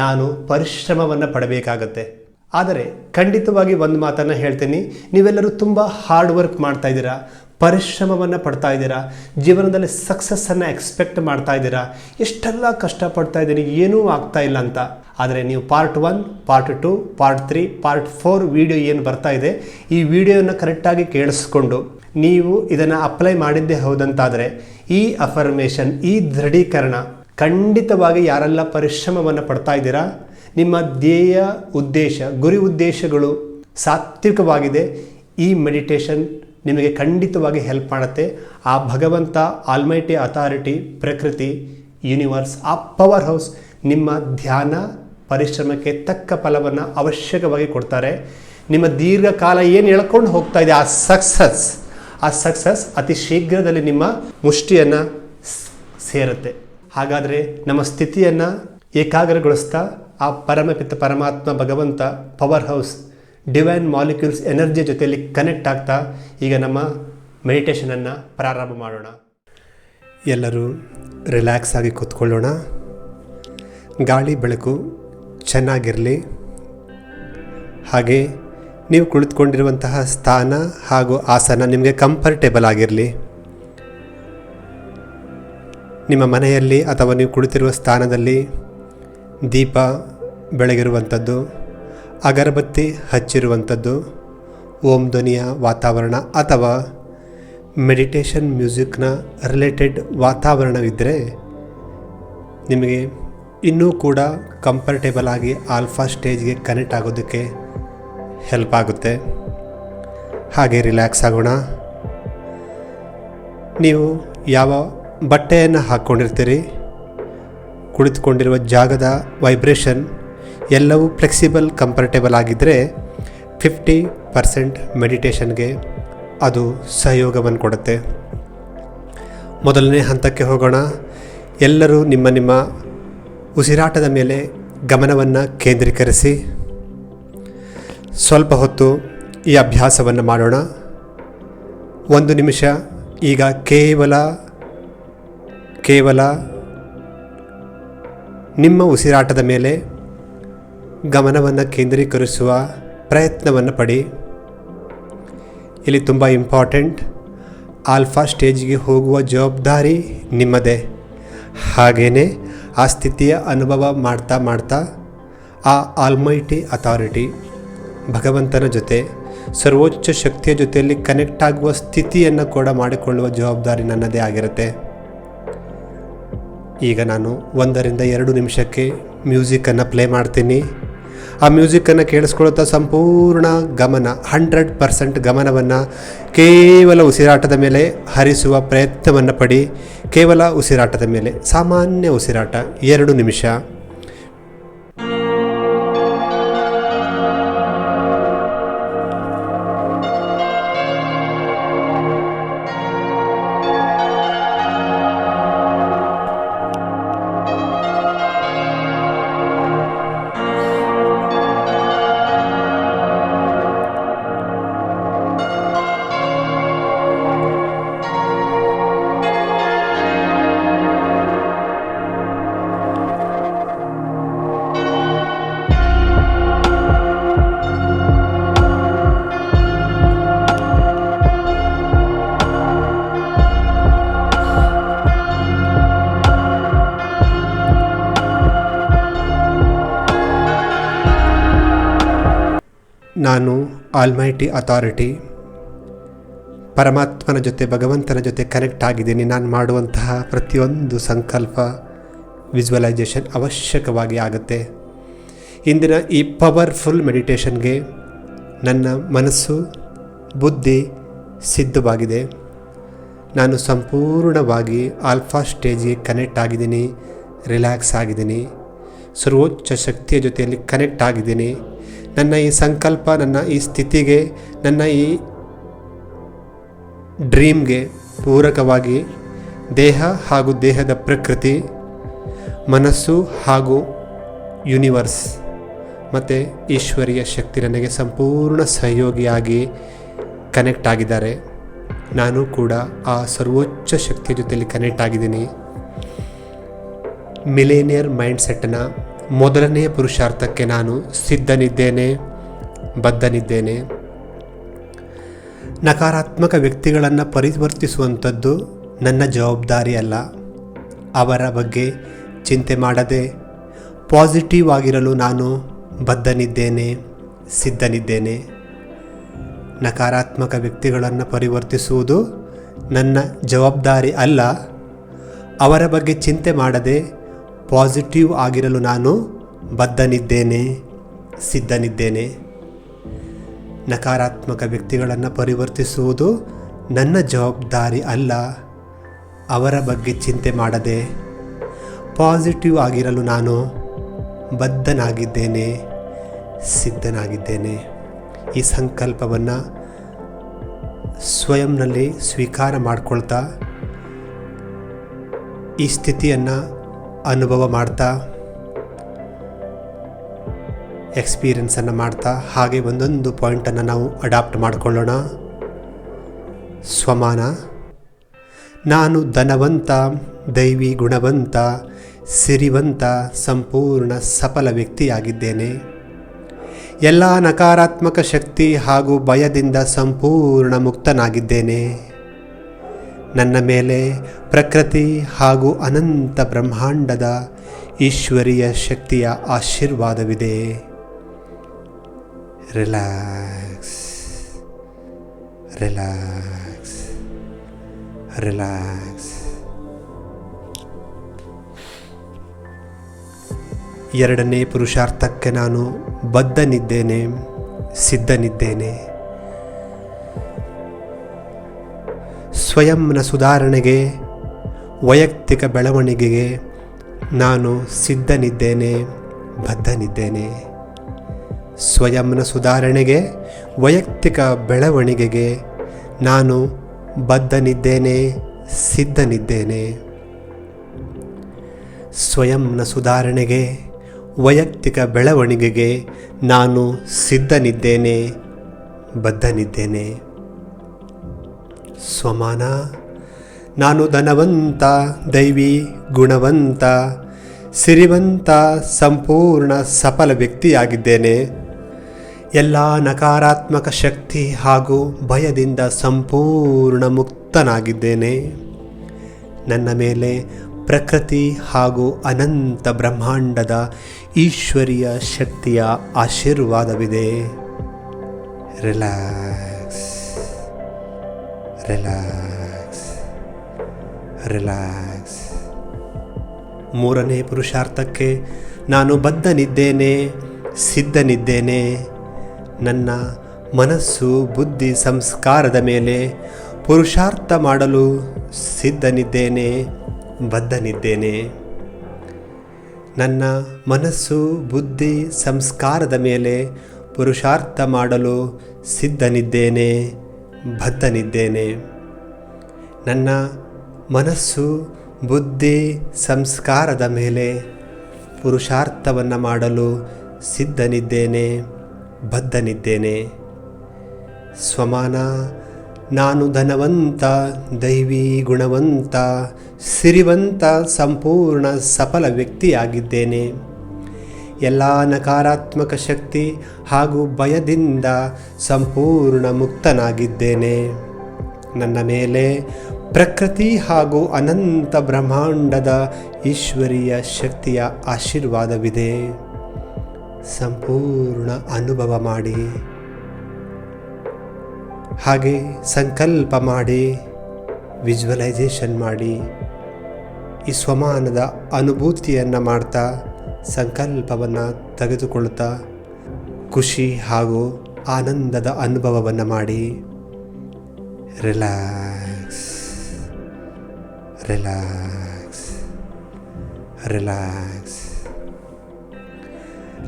ನಾನು ಪರಿಶ್ರಮವನ್ನು ಪಡಬೇಕಾಗತ್ತೆ. ಆದರೆ ಖಂಡಿತವಾಗಿ ಒಂದು ಮಾತನ್ನು ಹೇಳ್ತೀನಿ, ನೀವೆಲ್ಲರೂ ತುಂಬ ಹಾರ್ಡ್ ವರ್ಕ್ ಮಾಡ್ತಾ ಇದ್ದೀರಾ. ಪರಿಶ್ರಮವನ್ನು ಪಡ್ತಾ ಇದ್ದೀರಾ? ಜೀವನದಲ್ಲಿ ಸಕ್ಸಸ್ಸನ್ನು ಎಕ್ಸ್ಪೆಕ್ಟ್ ಮಾಡ್ತಾ ಇದ್ದೀರಾ? ಎಷ್ಟೆಲ್ಲ ಕಷ್ಟಪಡ್ತಾ ಇದ್ದೀನಿ, ಏನೂ ಆಗ್ತಾ ಇಲ್ಲ ಅಂತ. ಆದರೆ ನೀವು part one part two part three part four video ಏನು ಬರ್ತಾ ಇದೆ, ಈ ವಿಡಿಯೋನ ಕರೆಕ್ಟಾಗಿ ಕೇಳಿಸ್ಕೊಂಡು ನೀವು ಇದನ್ನು ಅಪ್ಲೈ ಮಾಡಿದ್ದೇ ಹೌದಂತಾದರೆ, ಈ ಅಫರ್ಮೇಷನ್ ಈ ದೃಢೀಕರಣ ಖಂಡಿತವಾಗಿ ಯಾರೆಲ್ಲ ಪರಿಶ್ರಮವನ್ನು ಪಡ್ತಾ ಇದ್ದೀರಾ? ನಿಮ್ಮ ಧ್ಯೇಯ ಉದ್ದೇಶ, ಗುರಿ ಉದ್ದೇಶಗಳು ಸಾತ್ವಿಕವಾಗಿದೆ. ಈ ಮೆಡಿಟೇಷನ್ ನಿಮಗೆ ಖಂಡಿತವಾಗಿ ಹೆಲ್ಪ್ ಮಾಡುತ್ತೆ. ಆ ಭಗವಂತ ಆಲ್ಮೈಟಿ ಅಥಾರಿಟಿ ಪ್ರಕೃತಿ ಯೂನಿವರ್ಸ್ ಆ ಪವರ್ ಹೌಸ್ ನಿಮ್ಮ ಧ್ಯಾನ, ಪರಿಶ್ರಮಕ್ಕೆ ತಕ್ಕ ಫಲವನ್ನು ಅವಶ್ಯಕವಾಗಿ ಕೊಡ್ತಾರೆ. ನಿಮ್ಮ ದೀರ್ಘಕಾಲ ಏನು ಹೇಳ್ಕೊಂಡು ಹೋಗ್ತಾ ಇದೆ, ಆ ಸಕ್ಸಸ್ ಆ ಸಕ್ಸಸ್ ಅತಿ ಶೀಘ್ರದಲ್ಲಿ ನಿಮ್ಮ ಮುಷ್ಟಿಯನ್ನು ಸೇರುತ್ತೆ. ಹಾಗಾದರೆ ನಮ್ಮ ಸ್ಥಿತಿಯನ್ನು ಏಕಾಗ್ರಗೊಳಿಸ್ತಾ, ಆ ಪರಮಪಿತ ಪರಮಾತ್ಮ ಭಗವಂತ powerhouse divine molecules energy ಜೊತೆಯಲ್ಲಿ ಕನೆಕ್ಟ್ ಆಗ್ತಾ ಈಗ ನಮ್ಮ ಮೆಡಿಟೇಷನನ್ನು ಪ್ರಾರಂಭ ಮಾಡೋಣ. ಎಲ್ಲರೂ ರಿಲ್ಯಾಕ್ಸ್ ಆಗಿ ಕೂತ್ಕೊಳ್ಳೋಣ. ಗಾಳಿ ಬೆಳಕು ಚೆನ್ನಾಗಿರಲಿ. ಹಾಗೆ ನೀವು ಕುಳಿತುಕೊಂಡಿರುವಂತಹ ಸ್ಥಾನ ಹಾಗೂ ಆಸನ ನಿಮಗೆ ಕಂಫರ್ಟೇಬಲ್ ಆಗಿರಲಿ. ನಿಮ್ಮ ಮನೆಯಲ್ಲಿ ಅಥವಾ ನೀವು ಕುಳಿತಿರುವ ಸ್ಥಾನದಲ್ಲಿ ದೀಪ ಬೆಳಗಿರುವಂಥದ್ದು. ಅಗರಬತ್ತಿ ಹಚ್ಚಿರುವಂಥದ್ದು, ಓಂ ಧ್ವನಿಯ ವಾತಾವರಣ ಅಥವಾ ಮೆಡಿಟೇಷನ್ ಮ್ಯೂಸಿಕ್ನ ರಿಲೇಟೆಡ್ ವಾತಾವರಣವಿದ್ದರೆ ನಿಮಗೆ ಇನ್ನೂ ಕೂಡ ಕಂಫರ್ಟೇಬಲ್ ಆಗಿ ಆಲ್ಫಾ ಸ್ಟೇಜ್ಗೆ ಕನೆಕ್ಟ್ ಆಗೋದಕ್ಕೆ ಹೆಲ್ಪ್ ಆಗುತ್ತೆ. ಹಾಗೆ ರಿಲ್ಯಾಕ್ಸ್ ಆಗೋಣ. ನೀವು ಯಾವ ಬಟ್ಟೆಯನ್ನು ಹಾಕ್ಕೊಂಡಿರ್ತೀರಿ, ಕುಳಿತುಕೊಂಡಿರುವ ಜಾಗದ ವೈಬ್ರೇಷನ್ ಎಲ್ಲವೂ ಫ್ಲೆಕ್ಸಿಬಲ್ ಕಂಫರ್ಟೇಬಲ್ ಆಗಿದ್ದರೆ ಫಿಫ್ಟಿ ಪರ್ಸೆಂಟ್ ಮೆಡಿಟೇಷನ್ಗೆ ಅದು ಸಹಯೋಗವನ್ನು ಕೊಡುತ್ತೆ. ಮೊದಲನೇ ಹಂತಕ್ಕೆ ಹೋಗೋಣ. ಎಲ್ಲರೂ ನಿಮ್ಮ ನಿಮ್ಮ ಉಸಿರಾಟದ ಮೇಲೆ ಗಮನವನ್ನು ಕೇಂದ್ರೀಕರಿಸಿ. ಸ್ವಲ್ಪ ಹೊತ್ತು ಈ ಅಭ್ಯಾಸವನ್ನು ಮಾಡೋಣ. ಒಂದು ನಿಮಿಷ ಈಗ ಕೇವಲ ಕೇವಲ ನಿಮ್ಮ ಉಸಿರಾಟದ ಮೇಲೆ ಗಮನವನ್ನು ಕೇಂದ್ರೀಕರಿಸುವ ಪ್ರಯತ್ನವನ್ನು ಪಡಿ. ಇಲ್ಲಿ ತುಂಬ ಇಂಪಾರ್ಟೆಂಟ್ ಆಲ್ಫಾ ಸ್ಟೇಜ್ಗೆ ಹೋಗುವ ಜವಾಬ್ದಾರಿ ನಿಮ್ಮದೇ. ಹಾಗೆಯೇ ಆ ಸ್ಥಿತಿಯ ಅನುಭವ ಮಾಡ್ತಾ ಮಾಡ್ತಾ ಆ ಆಲ್ಮೈಟಿ ಅಥಾರಿಟಿ ಭಗವಂತನ ಜೊತೆ, ಸರ್ವೋಚ್ಚ ಶಕ್ತಿಯ ಜೊತೆಯಲ್ಲಿ ಕನೆಕ್ಟ್ ಆಗುವ ಸ್ಥಿತಿಯನ್ನು ಕೂಡ ಮಾಡಿಕೊಳ್ಳುವ ಜವಾಬ್ದಾರಿ ನನ್ನದೇ ಆಗಿರುತ್ತೆ. ಈಗ ನಾನು ಒಂದರಿಂದ ಎರಡು ನಿಮಿಷಕ್ಕೆ ಮ್ಯೂಸಿಕನ್ನು ಪ್ಲೇ ಮಾಡ್ತೀನಿ. ಆ ಮ್ಯೂಸಿಕ್ಕನ್ನು ಕೇಳಿಸ್ಕೊಳ್ತಾ ಸಂಪೂರ್ಣ ಗಮನ ಹಂಡ್ರೆಡ್ ಪರ್ಸೆಂಟ್ ಗಮನವನ್ನು ಕೇವಲ ಉಸಿರಾಟದ ಮೇಲೆ ಹರಿಸುವ ಪ್ರಯತ್ನವನ್ನು ಪಡಿ, ಕೇವಲ ಉಸಿರಾಟದ ಮೇಲೆ, ಸಾಮಾನ್ಯ ಉಸಿರಾಟ, ಎರಡು ನಿಮಿಷ. ನಾನು ಆಲ್ಮೈಟಿ ಅಥಾರಿಟಿ ಪರಮಾತ್ಮನ ಜೊತೆ, ಭಗವಂತನ ಜೊತೆ ಕನೆಕ್ಟ್ ಆಗಿದ್ದೀನಿ. ನಾನು ಮಾಡುವಂತಹ ಪ್ರತಿಯೊಂದು ಸಂಕಲ್ಪ ವಿಜುವಲೈಸೇಷನ್ ಅವಶ್ಯಕವಾಗಿ ಆಗುತ್ತೆ. ಇಂದಿನ ಈ ಪವರ್ಫುಲ್ ಮೆಡಿಟೇಷನ್ಗೆ ನನ್ನ ಮನಸ್ಸು, ಬುದ್ಧಿ ಸಿದ್ಧವಾಗಿದೆ. ನಾನು ಸಂಪೂರ್ಣವಾಗಿ ಆಲ್ಫಾ ಸ್ಟೇಜಿಗೆ ಕನೆಕ್ಟ್ ಆಗಿದ್ದೀನಿ ರಿಲ್ಯಾಕ್ಸ್ ಆಗಿದ್ದೀನಿ. ಸರ್ವೋಚ್ಚ ಶಕ್ತಿಯ ಜೊತೆಯಲ್ಲಿ ಕನೆಕ್ಟ್ ಆಗಿದ್ದೀನಿ. ನನ್ನ ಈ ಸಂಕಲ್ಪ, ನನ್ನ ಈ ಸ್ಥಿತಿಗೆ, ನನ್ನ ಈ ಡ್ರೀಮ್ಗೆ ಪೂರಕವಾಗಿ ದೇಹ ಹಾಗೂ ದೇಹದ ಪ್ರಕೃತಿ, ಮನಸ್ಸು ಹಾಗೂ ಯೂನಿವರ್ಸ್ ಮತ್ತು ಈಶ್ವರಿಯ ಶಕ್ತಿ ನನಗೆ ಸಂಪೂರ್ಣ ಸಹಯೋಗಿಯಾಗಿ ಕನೆಕ್ಟ್ ಆಗಿದ್ದಾರೆ. ನಾನು ಕೂಡ ಆ ಸರ್ವೋಚ್ಚ ಶಕ್ತಿಯ ಜೊತೆಯಲ್ಲಿ ಕನೆಕ್ಟ್ ಆಗಿದ್ದೀನಿ. ಮಿಲೇನಿಯರ್ ಮೈಂಡ್ಸೆಟ್ನ ಮೊದಲನೆಯ ಪುರುಷಾರ್ಥಕ್ಕೆ ನಾನು ಸಿದ್ಧನಿದ್ದೇನೆ, ಬದ್ಧನಿದ್ದೇನೆ. ನಕಾರಾತ್ಮಕ ವ್ಯಕ್ತಿಗಳನ್ನು ಪರಿವರ್ತಿಸುವಂಥದ್ದು ನನ್ನ ಜವಾಬ್ದಾರಿ ಅಲ್ಲ. ಅವರ ಬಗ್ಗೆ ಚಿಂತೆ ಮಾಡದೆ ಪಾಸಿಟಿವ್ ಆಗಿರಲು ನಾನು ಬದ್ಧನಿದ್ದೇನೆ, ಸಿದ್ಧನಿದ್ದೇನೆ. ನಕಾರಾತ್ಮಕ ವ್ಯಕ್ತಿಗಳನ್ನು ಪರಿವರ್ತಿಸುವುದು ನನ್ನ ಜವಾಬ್ದಾರಿ ಅಲ್ಲ. ಅವರ ಬಗ್ಗೆ ಚಿಂತೆ ಮಾಡದೆ ಪಾಸಿಟಿವ್ ಆಗಿರಲು ನಾನು ಬದ್ಧನಿದ್ದೇನೆ, ಸಿದ್ಧನಿದ್ದೇನೆ. ನಕಾರಾತ್ಮಕ ವ್ಯಕ್ತಿಗಳನ್ನು ಪರಿವರ್ತಿಸುವುದು ನನ್ನ ಜವಾಬ್ದಾರಿ ಅಲ್ಲ. ಅವರ ಬಗ್ಗೆ ಚಿಂತೆ ಮಾಡದೆ ಪಾಸಿಟಿವ್ ಆಗಿರಲು ನಾನು ಬದ್ಧನಾಗಿದ್ದೇನೆ, ಸಿದ್ಧನಾಗಿದ್ದೇನೆ. ಈ ಸಂಕಲ್ಪವನ್ನು ಸ್ವಯಂನಲ್ಲಿ ಸ್ವೀಕಾರ ಮಾಡಿಕೊಳ್ತಾ ಈ ಸ್ಥಿತಿಯನ್ನು ಅನುಭವ ಮಾಡ್ತಾ ಎಕ್ಸ್ಪೀರಿಯನ್ಸನ್ನು ಮಾಡ್ತಾ, ಹಾಗೆ ಒಂದೊಂದು ಪಾಯಿಂಟನ್ನು ನಾವು ಅಡಾಪ್ಟ್ ಮಾಡಿಕೊಳ್ಳೋಣ. ಸ್ವಮಾನ, ನಾನು ಧನವಂತ, ದೈವಿ ಗುಣವಂತ, ಸಿರಿವಂತ, ಸಂಪೂರ್ಣ ಸಫಲ ವ್ಯಕ್ತಿಯಾಗಿದ್ದೇನೆ. ಎಲ್ಲ ನಕಾರಾತ್ಮಕ ಶಕ್ತಿ ಹಾಗೂ ಭಯದಿಂದ ಸಂಪೂರ್ಣ ಮುಕ್ತನಾಗಿದ್ದೇನೆ. ನನ್ನ ಮೇಲೆ ಪ್ರಕೃತಿ ಹಾಗೂ ಅನಂತ ಬ್ರಹ್ಮಾಂಡದ ಈಶ್ವರೀಯ ಶಕ್ತಿಯ ಆಶೀರ್ವಾದವಿದೆ. ರಿಲ್ಯಾಕ್ಸ್. ರಿಲ್ಯಾಕ್ಸ್. ರಿಲ್ಯಾಕ್ಸ್. ಎರಡನೇ ಪುರುಷಾರ್ಥಕ್ಕೆ ನಾನು ಬದ್ಧನಿದ್ದೇನೆ, ಸಿದ್ಧನಿದ್ದೇನೆ. ಸ್ವಯಂನ ಸುಧಾರಣೆಗೆ, ವೈಯಕ್ತಿಕ ಬೆಳವಣಿಗೆಗೆ ನಾನು ಸಿದ್ಧನಿದ್ದೇನೆ, ಬದ್ಧನಿದ್ದೇನೆ. ಸ್ವಯಂನ ಸುಧಾರಣೆಗೆ, ವೈಯಕ್ತಿಕ ಬೆಳವಣಿಗೆಗೆ ನಾನು ಬದ್ಧನಿದ್ದೇನೆ, ಸಿದ್ಧನಿದ್ದೇನೆ. ಸ್ವಯಂನ ಸುಧಾರಣೆಗೆ, ವೈಯಕ್ತಿಕ ಬೆಳವಣಿಗೆಗೆ ನಾನು ಸಿದ್ಧನಿದ್ದೇನೆ, ಬದ್ಧನಿದ್ದೇನೆ. ಸ್ವಮಾನ ನಾನು ಧನವಂತ, ದೈವಿ, ಗುಣವಂತ, ಸಿರಿವಂತ, ಸಂಪೂರ್ಣ ಸಫಲ ವ್ಯಕ್ತಿಯಾಗಿದ್ದೇನೆ. ಎಲ್ಲ ನಕಾರಾತ್ಮಕ ಶಕ್ತಿ ಹಾಗೂ ಭಯದಿಂದ ಸಂಪೂರ್ಣ ಮುಕ್ತನಾಗಿದ್ದೇನೆ. ನನ್ನ ಮೇಲೆ ಪ್ರಕೃತಿ ಹಾಗೂ ಅನಂತ ಬ್ರಹ್ಮಾಂಡದ ಈಶ್ವರೀಯ ಶಕ್ತಿಯ ಆಶೀರ್ವಾದವಿದೆ. ರಿಲ್ಯಾಕ್ಸ್. ರಿಲ್ಯಾಕ್ಸ್ ರಿಲ್ಯಾಕ್ಸ್ ಮೂರನೇ ಪುರುಷಾರ್ಥಕ್ಕೆ ನಾನು ಬದ್ಧನಿದ್ದೇನೆ, ಸಿದ್ಧನಿದ್ದೇನೆ. ನನ್ನ ಮನಸ್ಸು, ಬುದ್ಧಿ, ಸಂಸ್ಕಾರದ ಮೇಲೆ ಪುರುಷಾರ್ಥ ಮಾಡಲು ಸಿದ್ಧನಿದ್ದೇನೆ, ಬದ್ಧನಿದ್ದೇನೆ. ನನ್ನ ಮನಸ್ಸು, ಬುದ್ಧಿ, ಸಂಸ್ಕಾರದ ಮೇಲೆ ಪುರುಷಾರ್ಥ ಮಾಡಲು ಸಿದ್ಧನಿದ್ದೇನೆ. ಬದ್ಧನಿದ್ದೇನೆ ನನ್ನ ಮನಸ್ಸು ಬುದ್ಧಿ ಸಂಸ್ಕಾರದ ಮೇಲೆ ಪುರುಷಾರ್ಥವನ್ನು ಮಾಡಲು ಸಿದ್ಧನಿದ್ದೇನೆ, ಬದ್ಧನಿದ್ದೇನೆ. ಸ್ವಮಾನ, ನಾನು ಧನವಂತ, ದೈವಿ ಗುಣವಂತ, ಸಿರಿವಂತ, ಸಂಪೂರ್ಣ ಸಫಲ ವ್ಯಕ್ತಿಯಾಗಿದ್ದೇನೆ. ಎಲ್ಲ ನಕಾರಾತ್ಮಕ ಶಕ್ತಿ ಹಾಗೂ ಭಯದಿಂದ ಸಂಪೂರ್ಣ ಮುಕ್ತನಾಗಿದ್ದೇನೆ. ನನ್ನ ಮೇಲೆ ಪ್ರಕೃತಿ ಹಾಗೂ ಅನಂತ ಬ್ರಹ್ಮಾಂಡದ ಈಶ್ವರೀಯ ಶಕ್ತಿಯ ಆಶೀರ್ವಾದವಿದೆ. ಸಂಪೂರ್ಣ ಅನುಭವ ಮಾಡಿ. ಹಾಗೆ ಸಂಕಲ್ಪ ಮಾಡಿ, ವಿಜುವಲೈಸೇಷನ್ ಮಾಡಿ, ಈ ಸ್ವಮಾನದ ಅನುಭೂತಿಯನ್ನು ಮಾಡ್ತಾ ಸಂಕಲ್ಪವನ್ನು ತೆಗೆದುಕೊಳ್ಳುತ್ತಾ ಖುಷಿ ಹಾಗೂ ಆನಂದದ ಅನುಭವವನ್ನು ಮಾಡಿ. ರಿಲ್ಯಾಕ್ಸ್. ರಿಲ್ಯಾಕ್ಸ್. ರಿಲ್ಯಾಕ್ಸ್.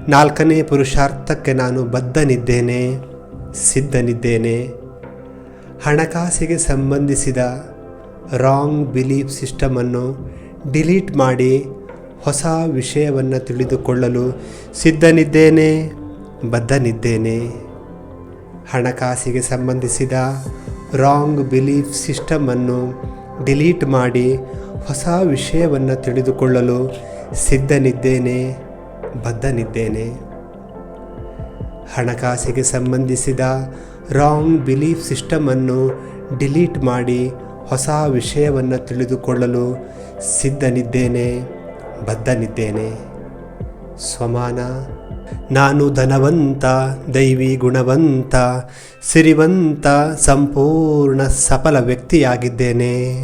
ನಾಲ್ಕನೇ ಪುರುಷಾರ್ಥಕ್ಕೆ ನಾನು ಬದ್ಧನಿದ್ದೇನೆ, ಸಿದ್ಧನಿದ್ದೇನೆ. ಹಣಕಾಸಿಗೆ ಸಂಬಂಧಿಸಿದ ರಾಂಗ್ ಬಿಲೀಫ್ ಸಿಸ್ಟಮನ್ನು ಡಿಲೀಟ್ ಮಾಡಿ ಹೊಸ ವಿಷಯವನ್ನು ತಿಳಿದುಕೊಳ್ಳಲು ಸಿದ್ಧನಿದ್ದೇನೆ, ಬದ್ಧನಿದ್ದೇನೆ. ಹಣಕಾಸಿಗೆ ಸಂಬಂಧಿಸಿದ ರಾಂಗ್ ಬಿಲೀಫ್ ಸಿಸ್ಟಮನ್ನು ಡಿಲೀಟ್ ಮಾಡಿ ಹೊಸ ವಿಷಯವನ್ನು ತಿಳಿದುಕೊಳ್ಳಲು ಸಿದ್ಧನಿದ್ದೇನೆ, ಬದ್ಧನಿದ್ದೇನೆ. ಹಣಕಾಸಿಗೆ ಸಂಬಂಧಿಸಿದ ರಾಂಗ್ ಬಿಲೀಫ್ ಸಿಸ್ಟಮನ್ನು ಡಿಲೀಟ್ ಮಾಡಿ ಹೊಸ ವಿಷಯವನ್ನು ತಿಳಿದುಕೊಳ್ಳಲು ಸಿದ್ಧನಿದ್ದೇನೆ. ಬದ್ಧನಿದ್ದೇನೆ. ಸ್ವಮಾನ. ನಾನು ಧನವಂತ, ದೈವಿ ಗುಣವಂತ, ಸಿರಿವಂತ, ಸಂಪೂರ್ಣ ಸಫಲ ವ್ಯಕ್ತಿಯಾಗಿದ್ದೇನೆ.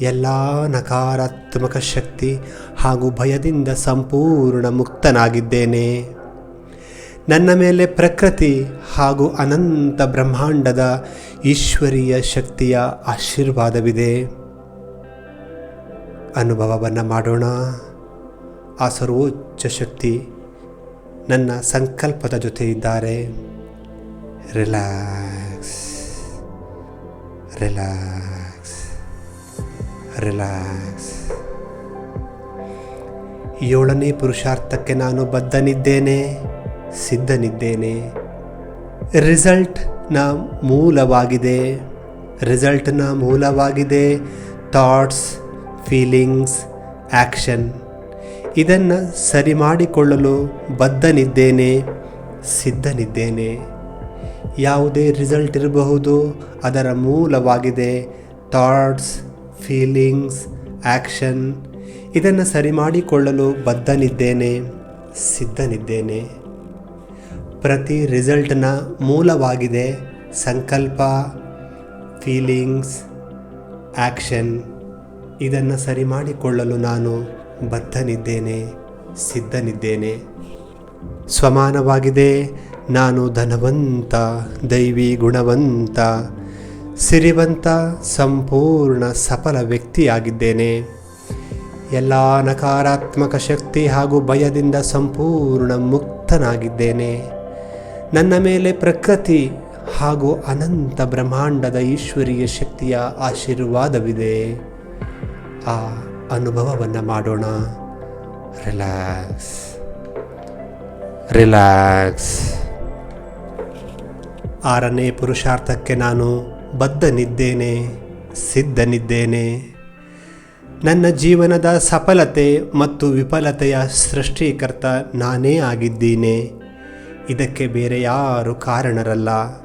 ಎಲ್ಲ ನಕಾರಾತ್ಮಕ ಶಕ್ತಿ ಹಾಗೂ ಭಯದಿಂದ ಸಂಪೂರ್ಣ ಮುಕ್ತನಾಗಿದ್ದೇನೆ. ನನ್ನ ಮೇಲೆ ಪ್ರಕೃತಿ ಹಾಗೂ ಅನಂತ ಬ್ರಹ್ಮಾಂಡದ ಈಶ್ವರೀಯ ಶಕ್ತಿಯ ಆಶೀರ್ವಾದವಿದೆ. ಅನುಭವವನ್ನು ಮಾಡೋಣ. ಆ ಸರ್ವೋಚ್ಚ ಶಕ್ತಿ ನನ್ನ ಸಂಕಲ್ಪದ ಜೊತೆ ಇದ್ದಾರೆ ರಿಲ್ಯಾಕ್ಸ್ ರಿಲ್ಯಾಕ್ಸ್ ರಿಲ್ಯಾಕ್ಸ್ ಏಳನೇ ಪುರುಷಾರ್ಥಕ್ಕೆ ನಾನು ಬದ್ಧನಿದ್ದೇನೆ, ಸಿದ್ಧನಿದ್ದೇನೆ. ರಿಸಲ್ಟ್ನ ಮೂಲವಾಗಿದೆ. ರಿಸಲ್ಟ್ನ ಮೂಲವಾಗಿದೆ. ಥಾಟ್ಸ್ ಫೀಲಿಂಗ್ಸ್ ಆ್ಯಕ್ಷನ್ ಇದನ್ನು ಸರಿ ಮಾಡಿಕೊಳ್ಳಲು ಬದ್ಧನಿದ್ದೇನೆ, ಸಿದ್ಧನಿದ್ದೇನೆ. ಯಾವುದೇ ರಿಸಲ್ಟ್ ಇರಬಹುದು, ಅದರ ಮೂಲವಾಗಿದೆ. ಥಾಟ್ಸ್ ಫೀಲಿಂಗ್ಸ್ ಆ್ಯಕ್ಷನ್ ಇದನ್ನು ಸರಿ ಮಾಡಿಕೊಳ್ಳಲು ಬದ್ಧನಿದ್ದೇನೆ, ಸಿದ್ಧನಿದ್ದೇನೆ. ಪ್ರತಿ ರಿಸಲ್ಟ್ನ ಮೂಲವಾಗಿದೆ ಸಂಕಲ್ಪ ಫೀಲಿಂಗ್ಸ್ ಆ್ಯಕ್ಷನ್ ಇದನ್ನು ಸರಿ ಮಾಡಿಕೊಳ್ಳಲು ನಾನು ಬದ್ಧನಿದ್ದೇನೆ, ಸಿದ್ಧನಿದ್ದೇನೆ. ಸ್ವಮಾನವಾಗಿದೆ, ನಾನು ಧನವಂತ, ದೈವಿ ಗುಣವಂತ, ಸಿರಿವಂತ, ಸಂಪೂರ್ಣ ಸಫಲ ವ್ಯಕ್ತಿಯಾಗಿದ್ದೇನೆ. ಎಲ್ಲ ನಕಾರಾತ್ಮಕ ಶಕ್ತಿ ಹಾಗೂ ಭಯದಿಂದ ಸಂಪೂರ್ಣ ಮುಕ್ತನಾಗಿದ್ದೇನೆ. ನನ್ನ ಮೇಲೆ ಪ್ರಕೃತಿ ಹಾಗೂ ಅನಂತ ಬ್ರಹ್ಮಾಂಡದ ಈಶ್ವರೀಯ ಶಕ್ತಿಯ ಆಶೀರ್ವಾದವಿದೆ. ಆ ಅನುಭವವನ್ನು ಮಾಡೋಣ. ರಿಲ್ಯಾಕ್ಸ್ ರಿಲ್ಯಾಕ್ಸ್ ಆರನೇ ಪುರುಷಾರ್ಥಕ್ಕೆ ನಾನು ಬದ್ಧನಿದ್ದೇನೆ, ಸಿದ್ಧನಿದ್ದೇನೆ. ನನ್ನ ಜೀವನದ ಸಫಲತೆ ಮತ್ತು ವಿಫಲತೆಯ ಸೃಷ್ಟಿಕರ್ತ ನಾನೇ ಆಗಿದ್ದೀನಿ. ಇದಕ್ಕೆ ಬೇರೆ ಯಾರು ಕಾರಣರಲ್ಲ.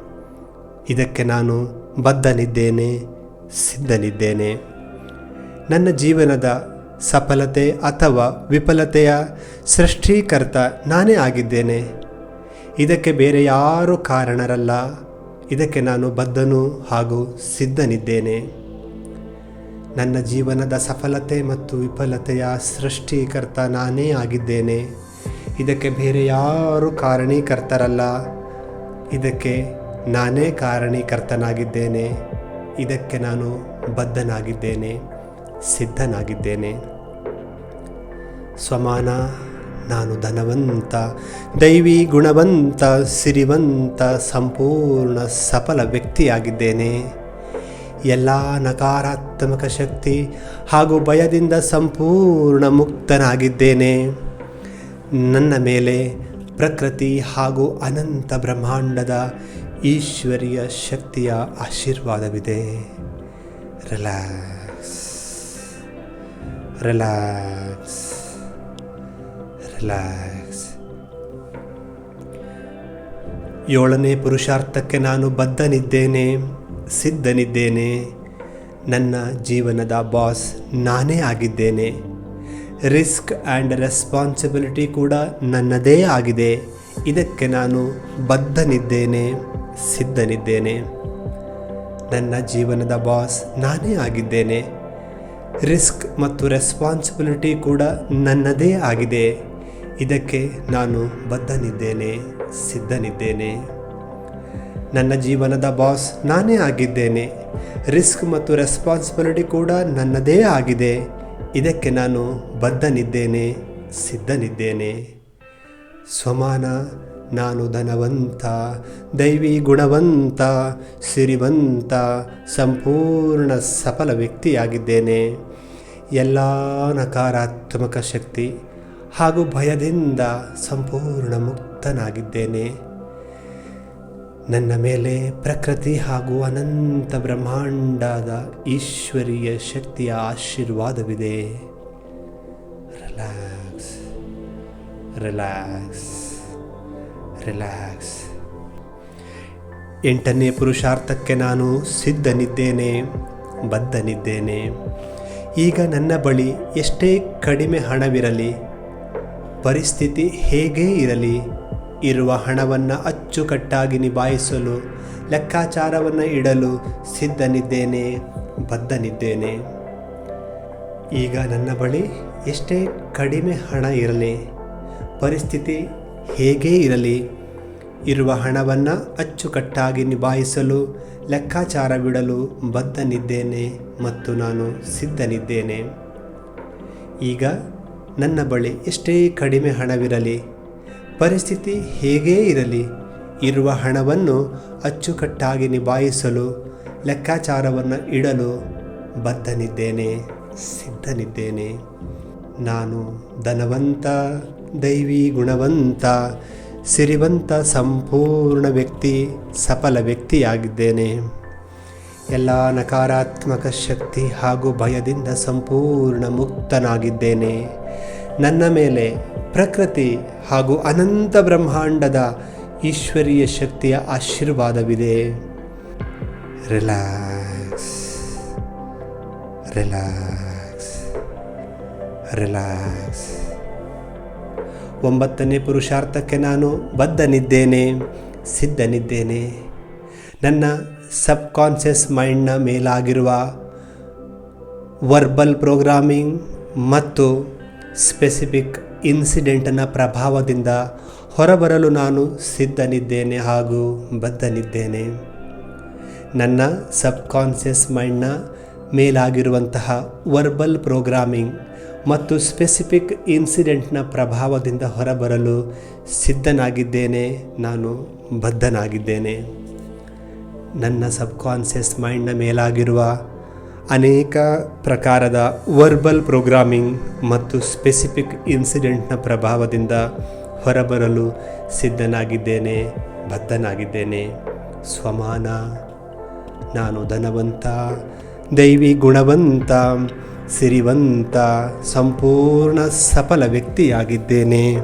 ಇದಕ್ಕೆ ನಾನು ಬದ್ಧನಿದ್ದೇನೆ, ಸಿದ್ಧನಿದ್ದೇನೆ. ನನ್ನ ಜೀವನದ ಸಫಲತೆ ಅಥವಾ ವಿಫಲತೆಯ ಸೃಷ್ಟಿಕರ್ತ ನಾನೇ ಆಗಿದ್ದೇನೆ. ಇದಕ್ಕೆ ಬೇರೆ ಯಾರು ಕಾರಣರಲ್ಲ. ಇದಕ್ಕೆ ನಾನು ಬದ್ಧನು ಹಾಗೂ ಸಿದ್ಧನಿದ್ದೇನೆ. ನನ್ನ ಜೀವನದ ಸಫಲತೆ ಮತ್ತು ವಿಫಲತೆಯ ಸೃಷ್ಟಿಕರ್ತ ನಾನೇ ಆಗಿದ್ದೇನೆ. ಇದಕ್ಕೆ ಬೇರೆ ಯಾರು ಕಾರಣೀಕರ್ತರಲ್ಲ. ಇದಕ್ಕೆ ನಾನೇ ಕಾರಣೀಕರ್ತನಾಗಿದ್ದೇನೆ. ಇದಕ್ಕೆ ನಾನು ಬದ್ಧನಾಗಿದ್ದೇನೆ. ಸಿದ್ಧನಾಗಿದ್ದೇನೆ. ಸ್ವಮಾನ, ನಾನು ಧನವಂತ, ದೈವಿ ಗುಣವಂತ, ಸಿರಿವಂತ, ಸಂಪೂರ್ಣ ಸಫಲ ವ್ಯಕ್ತಿಯಾಗಿದ್ದೇನೆ. ಎಲ್ಲ ನಕಾರಾತ್ಮಕ ಶಕ್ತಿ ಹಾಗೂ ಭಯದಿಂದ ಸಂಪೂರ್ಣ ಮುಕ್ತನಾಗಿದ್ದೇನೆ. ನನ್ನ ಮೇಲೆ ಪ್ರಕೃತಿ ಹಾಗೂ ಅನಂತ ಬ್ರಹ್ಮಾಂಡದ ಈಶ್ವರೀಯ ಶಕ್ತಿಯ ಆಶೀರ್ವಾದವಿದೆ. ರಿಲ್ಯಾಕ್ಸ್ ರಿಲ್ಯಾಕ್ಸ್ ರಿಲ್ಯಾಕ್ಸ್ ಏಳನೇ ಪುರುಷಾರ್ಥಕ್ಕೆ ನಾನು ಬದ್ಧನಿದ್ದೇನೆ, ಸಿದ್ಧನಿದ್ದೇನೆ. ನನ್ನ ಜೀವನದ ಬಾಸ್ ನಾನೇ ಆಗಿದ್ದೇನೆ. ರಿಸ್ಕ್ ಆ್ಯಂಡ್ ರೆಸ್ಪಾನ್ಸಿಬಿಲಿಟಿ ಕೂಡ ನನ್ನದೇ ಆಗಿದೆ. ಇದಕ್ಕೆ ನಾನು ಬದ್ಧನಿದ್ದೇನೆ, ಸಿದ್ಧನಿದ್ದೇನೆ. ನನ್ನ ಜೀವನದ ಬಾಸ್ ನಾನೇ ಆಗಿದ್ದೇನೆ. ರಿಸ್ಕ್ ಮತ್ತು ರೆಸ್ಪಾನ್ಸಿಬಿಲಿಟಿ ಕೂಡ ನನ್ನದೇ ಆಗಿದೆ. ಇದಕ್ಕೆ ನಾನು ಬದ್ಧನಿದ್ದೇನೆ, ಸಿದ್ಧನಿದ್ದೇನೆ. ನನ್ನ ಜೀವನದ ಬಾಸ್ ನಾನೇ ಆಗಿದ್ದೇನೆ. ರಿಸ್ಕ್ ಮತ್ತು ರೆಸ್ಪಾನ್ಸಿಬಿಲಿಟಿ ಕೂಡ ನನ್ನದೇ ಆಗಿದೆ. ಇದಕ್ಕೆ ನಾನು ಬದ್ಧನಿದ್ದೇನೆ, ಸಿದ್ಧನಿದ್ದೇನೆ. ಸ್ವಮಾನ ನಾನು ಧನವಂತ, ದೈವಿ ಗುಣವಂತ, ಸಿರಿವಂತ, ಸಂಪೂರ್ಣ ಸಫಲ ವ್ಯಕ್ತಿಯಾಗಿದ್ದೇನೆ. ಎಲ್ಲ ನಕಾರಾತ್ಮಕ ಶಕ್ತಿ ಹಾಗೂ ಭಯದಿಂದ ಸಂಪೂರ್ಣ ಮುಕ್ತನಾಗಿದ್ದೇನೆ. ನನ್ನ ಮೇಲೆ ಪ್ರಕೃತಿ ಹಾಗೂ ಅನಂತ ಬ್ರಹ್ಮಾಂಡದ ಈಶ್ವರೀಯ ಶಕ್ತಿಯ ಆಶೀರ್ವಾದವಿದೆ. ರಿಲ್ಯಾಕ್ಸ್. ರಿಲ್ಯಾಕ್ಸ್. ರಿಲ್ಯಾಕ್ಸ್ ಎಂಟನೇ ಪುರುಷಾರ್ಥಕ್ಕೆ ನಾನು ಸಿದ್ಧನಿದ್ದೇನೆ, ಬದ್ಧನಿದ್ದೇನೆ. ಈಗ ನನ್ನ ಬಳಿ ಎಷ್ಟೇ ಕಡಿಮೆ ಹಣವಿರಲಿ, ಪರಿಸ್ಥಿತಿ ಹೇಗೇ ಇರಲಿ, ಇರುವ ಹಣವನ್ನು ಅಚ್ಚುಕಟ್ಟಾಗಿ ನಿಭಾಯಿಸಲು, ಲೆಕ್ಕಾಚಾರವನ್ನು ಇಡಲು ಸಿದ್ಧನಿದ್ದೇನೆ, ಬದ್ಧನಿದ್ದೇನೆ. ಈಗ ನನ್ನ ಬಳಿ ಎಷ್ಟೇ ಕಡಿಮೆ ಹಣ ಇರಲಿ, ಪರಿಸ್ಥಿತಿ ಹೇಗೇ ಇರಲಿ, ಇರುವ ಹಣವನ್ನು ಅಚ್ಚುಕಟ್ಟಾಗಿ ನಿಭಾಯಿಸಲು, ಲೆಕ್ಕಾಚಾರ ಬಿಡಲು ಬದ್ಧನಿದ್ದೇನೆ ಮತ್ತು ನಾನು ಸಿದ್ಧನಿದ್ದೇನೆ. ಈಗ ನನ್ನ ಬಳಿ ಎಷ್ಟೇ ಕಡಿಮೆ ಹಣವಿರಲಿ, ಪರಿಸ್ಥಿತಿ ಹೇಗೇ ಇರಲಿ, ಇರುವ ಹಣವನ್ನು ಅಚ್ಚುಕಟ್ಟಾಗಿ ನಿಭಾಯಿಸಲು, ಲೆಕ್ಕಾಚಾರವನ್ನು ಇಡಲು ಬದ್ಧನಿದ್ದೇನೆ, ಸಿದ್ಧನಿದ್ದೇನೆ. ನಾನು ಧನವಂತ, ದೈವಿ ಗುಣವಂತ, ಸಿರಿವಂತ, ಸಂಪೂರ್ಣ ವ್ಯಕ್ತಿ, ಸಫಲ ವ್ಯಕ್ತಿಯಾಗಿದ್ದೇನೆ. ಎಲ್ಲ ನಕಾರಾತ್ಮಕ ಶಕ್ತಿ ಹಾಗೂ ಭಯದಿಂದ ಸಂಪೂರ್ಣ ಮುಕ್ತನಾಗಿದ್ದೇನೆ. ನನ್ನ ಮೇಲೆ ಪ್ರಕೃತಿ ಹಾಗೂ ಅನಂತ ಬ್ರಹ್ಮಾಂಡದ ಈಶ್ವರೀಯ ಶಕ್ತಿಯ ಆಶೀರ್ವಾದವಿದೆ. ರಿಲ್ಯಾಕ್ಸ್. ರಿಲ್ಯಾಕ್ಸ್. ರಿಲ್ಯಾಕ್ಸ್ ಒಂಬತ್ತನೇ ಪುರುಷಾರ್ಥಕ್ಕೆ ನಾನು ಬದ್ಧನಿದ್ದೇನೆ, ಸಿದ್ಧನಿದ್ದೇನೆ. ನನ್ನ ಸಬ್ ಕಾನ್ಷಿಯಸ್ ಮೈಂಡ್ನ ಮೇಲಾಗಿರುವ ವರ್ಬಲ್ ಪ್ರೋಗ್ರಾಮಿಂಗ್ ಮತ್ತು ಸ್ಪೆಸಿಫಿಕ್ ಇನ್ಸಿಡೆಂಟ್ನ ಪ್ರಭಾವದಿಂದ ಹೊರಬರಲು ನಾನು ಸಿದ್ಧನಿದ್ದೇನೆ ಹಾಗೂ ಬದ್ಧನಿದ್ದೇನೆ. ನನ್ನ ಸಬ್ ಕಾನ್ಷಿಯಸ್ ಮೈಂಡ್ನ ಮೇಲಾಗಿರುವಂತಹ ವರ್ಬಲ್ ಪ್ರೋಗ್ರಾಮಿಂಗ್ ಮತ್ತು ಸ್ಪೆಸಿಫಿಕ್ ಇನ್ಸಿಡೆಂಟ್ನ ಪ್ರಭಾವದಿಂದ ಹೊರಬರಲು ಸಿದ್ಧನಾಗಿದ್ದೇನೆ, ನಾನು ಬದ್ಧನಾಗಿದ್ದೇನೆ. ನನ್ನ ಸಬ್ಕಾನ್ಸಿಯಸ್ ಮೈಂಡ್ನ ಮೇಲಾಗಿರುವ ಅನೇಕ ಪ್ರಕಾರದ ವರ್ಬಲ್ ಪ್ರೋಗ್ರಾಮಿಂಗ್ ಮತ್ತು ಸ್ಪೆಸಿಫಿಕ್ ಇನ್ಸಿಡೆಂಟ್ನ ಪ್ರಭಾವದಿಂದ ಹೊರಬರಲು ಸಿದ್ಧನಾಗಿದ್ದೇನೆ, ಬದ್ಧನಾಗಿದ್ದೇನೆ. ಸ್ವಮಾನ, ನಾನು ಧನವಂತ, ದೈವಿ ಗುಣವಂತ ಸಿರಿವಂತ ಸಂಪೂರ್ಣ ಸಫಲ ವ್ಯಕ್ತಿಯಾಗಿದ್ದೇನೆ.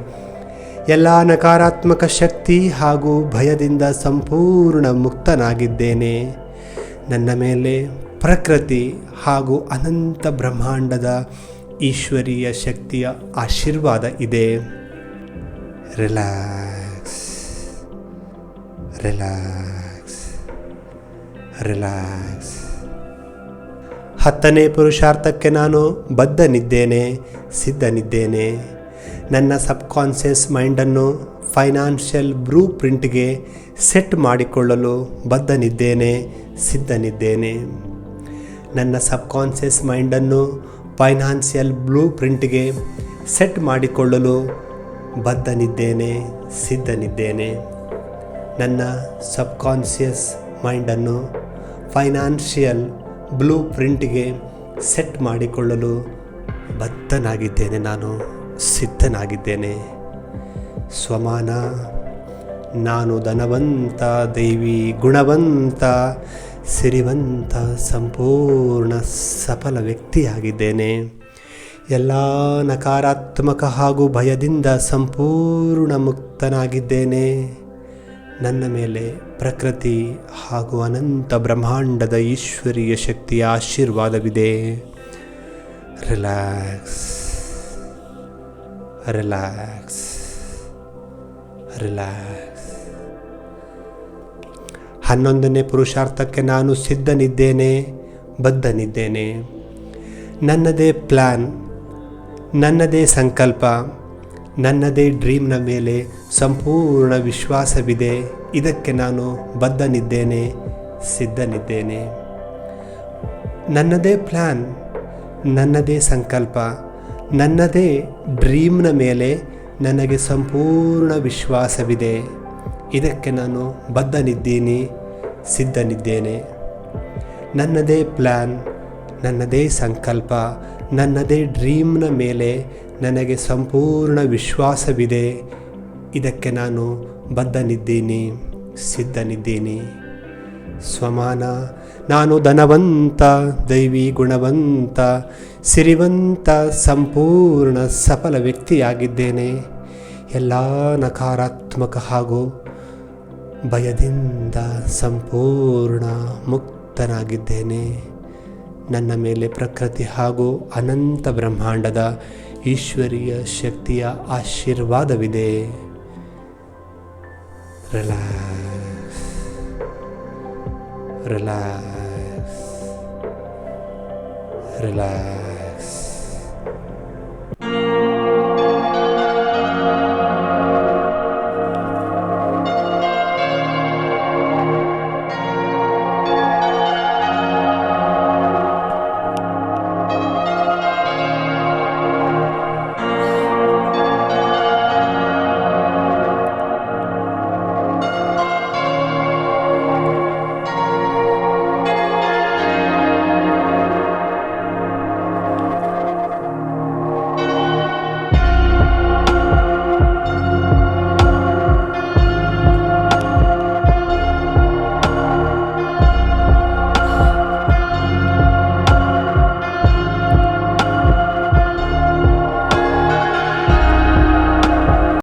ಎಲ್ಲ ನಕಾರಾತ್ಮಕ ಶಕ್ತಿ ಹಾಗೂ ಭಯದಿಂದ ಸಂಪೂರ್ಣ ಮುಕ್ತನಾಗಿದ್ದೇನೆ. ನನ್ನ ಮೇಲೆ ಪ್ರಕೃತಿ ಹಾಗೂ ಅನಂತ ಬ್ರಹ್ಮಾಂಡದ ಈಶ್ವರೀಯ ಶಕ್ತಿಯ ಆಶೀರ್ವಾದ ಇದೆ. ರಿಲ್ಯಾಕ್ಸ್. ರಿಲ್ಯಾಕ್ಸ್. ರಿಲ್ಯಾಕ್ಸ್. ಹತ್ತನೇ ಪುರುಷಾರ್ಥಕ್ಕೆ ನಾನು ಬದ್ಧನಿದ್ದೇನೆ, ಸಿದ್ಧನಿದ್ದೇನೆ. ನನ್ನ ಸಬ್ಕಾನ್ಷಿಯಸ್ ಮೈಂಡನ್ನು ಫೈನಾನ್ಷಿಯಲ್ ಬ್ರೂ ಪ್ರಿಂಟ್ಗೆ ಸೆಟ್ ಮಾಡಿಕೊಳ್ಳಲು ಬದ್ಧನಿದ್ದೇನೆ, ಸಿದ್ಧನಿದ್ದೇನೆ. ನನ್ನ ಸಬ್ಕಾನ್ಷಿಯಸ್ ಮೈಂಡನ್ನು ಫೈನಾನ್ಷಿಯಲ್ ಬ್ಲೂ ಪ್ರಿಂಟ್ಗೆ ಸೆಟ್ ಮಾಡಿಕೊಳ್ಳಲು ಬದ್ಧನಿದ್ದೇನೆ, ಸಿದ್ಧನಿದ್ದೇನೆ. ನನ್ನ ಸಬ್ಕಾನ್ಷಿಯಸ್ ಮೈಂಡನ್ನು ಫೈನಾನ್ಷಿಯಲ್ ಬ್ಲೂ ಪ್ರಿಂಟ್ಗೆ ಸೆಟ್ ಮಾಡಿಕೊಳ್ಳಲು ಬದ್ಧನಾಗಿದ್ದೇನೆ ನಾನು, ಸಿದ್ಧನಾಗಿದ್ದೇನೆ. ಸ್ವಮಾನ, ನಾನು ಧನವಂತ, ದೈವಿ ಗುಣವಂತ, ಸಿರಿವಂತ, ಸಂಪೂರ್ಣ ಸಫಲ ವ್ಯಕ್ತಿಯಾಗಿದ್ದೇನೆ. ಎಲ್ಲ ನಕಾರಾತ್ಮಕ ಹಾಗೂ ಭಯದಿಂದ ಸಂಪೂರ್ಣ ಮುಕ್ತನಾಗಿದ್ದೇನೆ. ನನ್ನ ಮೇಲೆ ಪ್ರಕೃತಿ ಹಾಗೂ ಅನಂತ ಬ್ರಹ್ಮಾಂಡದ ಈಶ್ವರೀಯ ಶಕ್ತಿಯ ಆಶೀರ್ವಾದವಿದೆ. ರಿಲ್ಯಾಕ್ಸ್. ರಿಲ್ಯಾಕ್ಸ್. ರಿಲ್ಯಾಕ್ಸ್. ಹನ್ನೊಂದನೇ ಪುರುಷಾರ್ಥಕ್ಕೆ ನಾನು ಸಿದ್ಧನಿದ್ದೇನೆ, ಬದ್ಧನಿದ್ದೇನೆ. ನನ್ನದೇ ಪ್ಲ್ಯಾನ್ ನನ್ನದೇ ಸಂಕಲ್ಪ, ನನ್ನದೇ ಡ್ರೀಮ್ನ ಮೇಲೆ ಸಂಪೂರ್ಣ ವಿಶ್ವಾಸವಿದೆ. ಇದಕ್ಕೆ ನಾನು ಬದ್ಧನಿದ್ದೇನೆ, ಸಿದ್ಧನಿದ್ದೇನೆ. ನನ್ನದೇ ಪ್ಲ್ಯಾನ್ ನನ್ನದೇ ಸಂಕಲ್ಪ, ನನ್ನದೇ ಡ್ರೀಮ್ನ ಮೇಲೆ ನನಗೆ ಸಂಪೂರ್ಣ ವಿಶ್ವಾಸವಿದೆ. ಇದಕ್ಕೆ ನಾನು ಬದ್ಧನಿದ್ದೀನಿ, ಸಿದ್ಧನಿದ್ದೇನೆ. ನನ್ನದೇ ಪ್ಲ್ಯಾನ್ ನನ್ನದೇ ಸಂಕಲ್ಪ, ನನ್ನದೇ ಡ್ರೀಮ್ನ ಮೇಲೆ ನನಗೆ ಸಂಪೂರ್ಣ ವಿಶ್ವಾಸವಿದೆ. ಇದಕ್ಕೆ ನಾನು ಬದ್ಧನಿದ್ದೀನಿ, ಸಿದ್ಧನಿದ್ದೇನೆ. ಸ್ವಮಾನ, ನಾನು ಧನವಂತ, ದೈವಿ ಗುಣವಂತ, ಸಿರಿವಂತ, ಸಂಪೂರ್ಣ ಸಫಲ ವ್ಯಕ್ತಿಯಾಗಿದ್ದೇನೆ. ಎಲ್ಲ ನಕಾರಾತ್ಮಕ ಹಾಗೂ ಭಯದಿಂದ ಸಂಪೂರ್ಣ ಮುಕ್ತನಾಗಿದ್ದೇನೆ. ನನ್ನ ಮೇಲೆ ಪ್ರಕೃತಿ ಹಾಗೂ ಅನಂತ ಬ್ರಹ್ಮಾಂಡದ ಈಶ್ವರೀಯ ಶಕ್ತಿಯ ಆಶೀರ್ವಾದವಿದೆ. Relax. Relax. Relax.